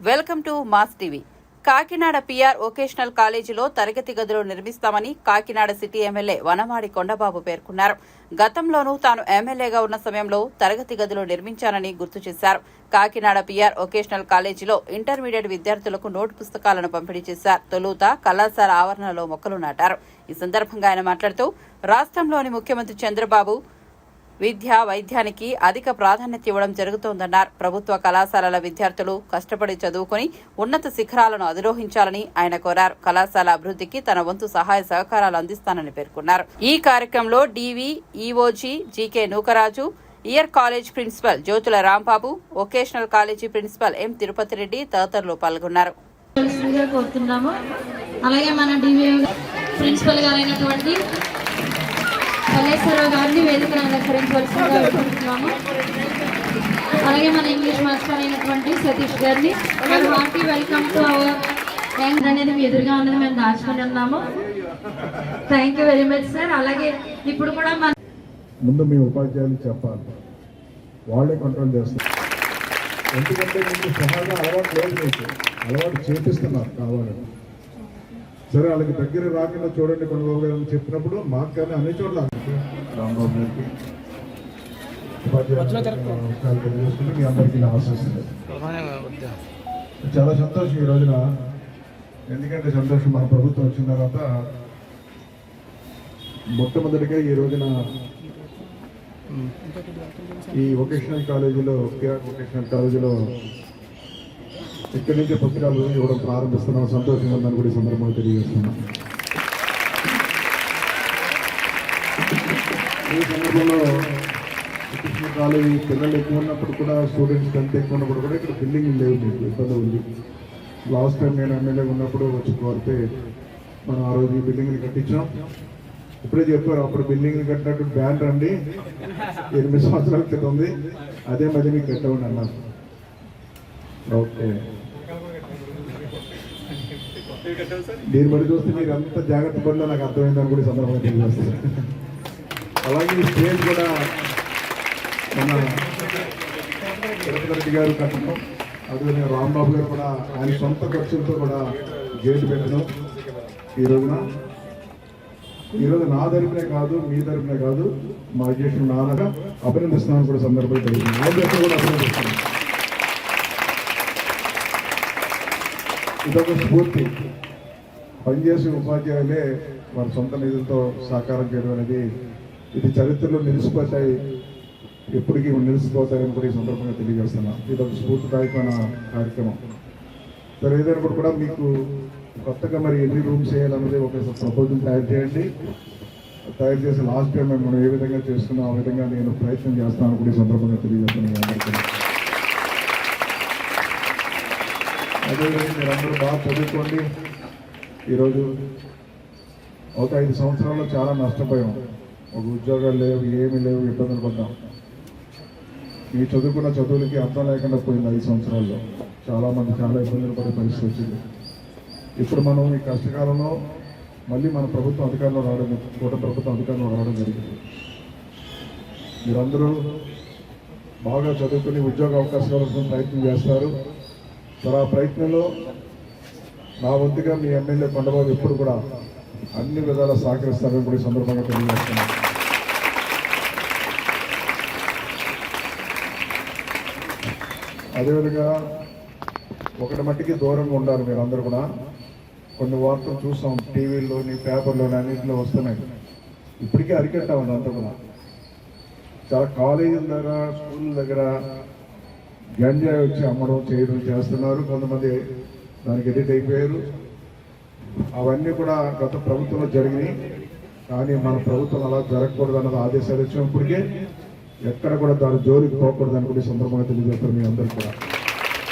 Welcome to mass TV. Kakinada PR vocational కాలేజీలో తరగతి గదులు నిర్మిస్తామని కాకినాడ సిటీ ఎమ్మెల్యే వనమాడి కొండబాబు పేర్కొన్నారు. గతంలోనూ తాను ఎమ్మెల్యేగా ఉన్న సమయంలో తరగతి గదులు నిర్మించానని గుర్తు చేశారు. కాకినాడ పిఆర్ వొకేషనల్ కాలేజీలో ఇంటర్మీడియట్ విద్యార్థులకు నోటు పుస్తకాలను పంపిణీ చేశారు. తొలుత కళాశాల ఆవరణలో మొక్కలు నాటారు. ఈ సందర్భంగా ఆయన మాట్లాడుతూ రాష్ట్రంలోని ముఖ్యమంత్రి చంద్రబాబు విద్య వైద్యానికి అధిక ప్రాధాన్యత ఇవ్వడం జరుగుతోందన్నారు. ప్రభుత్వ కళాశాలల విద్యార్థులు కష్టపడి చదువుకొని ఉన్నత శిఖరాలను అధిరోహించాలని ఆయన కోరారు. కళాశాల అభివృద్ధికి తన వంతు సహాయ సహకారాలు అందిస్తానని పేర్కొన్నారు. ఈ కార్యక్రమంలో డివి ఈఓజీ GK Nookaraju year college principal Jyothula Rambabu vocational college principal M Tirupati Reddy తదితరులు పాల్గొన్నారు. అలాగే మన ప్రిన్సిపల్ గారైనటువంటి కళేశ్వరరావు గారిని వేదికను అలంకరించవలసిందిగా కోరుతున్నాము అలాగే మన ఇంగ్లీష్ మాస్టర్ అయినటువంటి సతీష్ గారిని హార్టీ వెల్కమ్ టు అవర్ యాంగ్ అనేది మీ ఎదురుగా ఉన్నది మేము దాచుకొని ఉన్నాము. Thank you very much sir అలాగే ఇప్పుడు కూడా మన ముందు మీ ఉపాధ్యాయులు చెప్పాలి. వాళ్ళే కంట్రోల్ చేస్తారు. ఎందుకంటే మీకు సహాగా అలవాటు లేదు మీకు. అలవాటు చేపిస్తున్నారు కావాలని. సరే వాళ్ళకి దగ్గర రాకుండా చూడండి కొండబాబు గారు అని చెప్పినప్పుడు మాకు కానీ అన్ని చోట్ల రాంబాబు గారికి ఉపాధ్యాయులు నమస్కారాలు తెలియజేసుకుని మీ అందరికీ చాలా సంతోషం ఈ రోజున. ఎందుకంటే సంతోషం మన ప్రభుత్వం వచ్చిన తర్వాత మొట్టమొదటిగా ఈ రోజున ఈ వొకేషనల్ కాలేజీలో కేఆర్ వొకేషనల్ కాలేజీలో ఇక్కడి నుంచి పుస్తకాలు ఇవ్వడం ప్రారంభిస్తున్నాం. సంతోషంగా ఉందని కూడా సందర్భంగా తెలియజేస్తున్నాం. ఈ సందర్భంలో వొకేషనల్ కాలేజీ పిల్లలు ఎక్కువ ఉన్నప్పుడు కూడా స్టూడెంట్స్ ఎంత ఎక్కువ ఉన్నప్పుడు కూడా ఇక్కడ బిల్డింగ్ లేవు మీకు ఇబ్బంది ఉంది. లాస్ట్ టైం నేను ఎమ్మెల్యే ఉన్నప్పుడు వచ్చి కోరితే మనం ఆ రోజు ఈ బిల్డింగ్ని కట్టించాం. ఇప్పుడే చెప్పారు అప్పుడు బిల్డింగ్ని కట్టినట్టు బ్యాన్ రండి ఎనిమిది సంవత్సరాల క్రితం ఉంది. అదే మధ్య మీకు కట్టవండి అన్నారు. ఓకే. దీన్ని బట్టి చూస్తే మీరు అంత జాగ్రత్త పడినా నాకు అర్థమైందని కూడా సందర్భంగా తెలియజేస్తారు అలాగే ఈ స్టేజ్ కూడా మన తిరుపతి రెడ్డి గారు కట్టడం అదే రాంబాబు గారు కూడా ఆయన సొంత ఖర్చులతో కూడా గేటు పెట్టడం ఈ రోజున. ఈరోజు నా తరపునే కాదు మీ తరపునే కాదు మా అధ్యక్షుడు నాన్నగా అభినందిస్తున్నాను కూడా సందర్భంగా తెలియదు నా కూడా అభినందిస్తున్నాను ఇదొక స్ఫూర్తి. పనిచేసే ఉపాధ్యాయులే వారి సొంత నిధులతో సహకారం చేయడం అనేది ఇది చరిత్రలో నిలిచిపోతాయి ఎప్పటికీ నిలిచిపోతాయని కూడా ఈ సందర్భంగా తెలియజేస్తున్నా. ఇది ఒక స్ఫూర్తిదాయకమైన కార్యక్రమం. సరే ఏదైనప్పుడు కూడా మీకు కొత్తగా మరి ఎన్ని రూమ్స్ చేయాలన్నది ఒక ప్రపోజల్ తయారు చేయండి. తయారు చేసి లాస్ట్ టైం మేము మనం ఏ విధంగా చేస్తున్నాం ఆ విధంగా నేను ప్రయత్నం చేస్తాను కూడా ఈ సందర్భంగా తెలియజేస్తున్నాను మీ అందరికీ. అదేవిధంగా మీరు అందరూ బాగా చదువుకోండి. ఈరోజు ఒక ఐదు సంవత్సరాల్లో చాలా నష్టపోయాం. ఒక ఉద్యోగాలు లేవు ఏమీ లేవు ఇబ్బందులు పడ్డాం. మీ చదువుకున్న చదువులకి అర్థం లేకుండా పోయింది ఐదు సంవత్సరాల్లో. చాలామంది చాలా ఇబ్బందులు పడే పరిస్థితి వచ్చింది. ఇప్పుడు మనం ఈ కష్టకాలంలో మళ్ళీ మన ప్రభుత్వం అధికారంలో రావడం కూట ప్రభుత్వం అధికారంలో రావడం జరిగింది. మీరందరూ బాగా చదువుకుని ఉద్యోగ అవకాశాల కోసం ప్రయత్నం చేస్తారు. మరి ఆ ప్రయత్నంలో నా వంతుగా మీ ఎమ్మెల్యే కొండబాబు ఎప్పుడు కూడా అన్ని విధాలా సహకరిస్తారని కూడా సందర్భంగా తెలియజేస్తున్నాను. అదేవిధంగా ఒకటి మట్టికి దూరంగా ఉండాలి మీరందరూ కూడా. కొన్ని వార్తలు చూస్తాం టీవీల్లోని పేపర్లోని అన్నింటిలో వస్తున్నాయి. ఇప్పటికీ అరికట్టాం అంతా కూడా. చాలా కాలేజీల దగ్గర స్కూల్ దగ్గర గంజాయి వచ్చి అమ్మడం చేయడం చేస్తున్నారు. కొంతమంది దానికి ఎడిట్ అయిపోయారు. అవన్నీ కూడా గత ప్రభుత్వంలో జరిగినాయి. కానీ మన ప్రభుత్వం అలా జరగకూడదు అన్నది ఆదేశాలు వచ్చినప్పటికే ఎక్కడ కూడా దాని జోలికి పోకూడదు కూడా సందర్భంగా తెలియజేస్తారు మీ అందరికీ కూడా.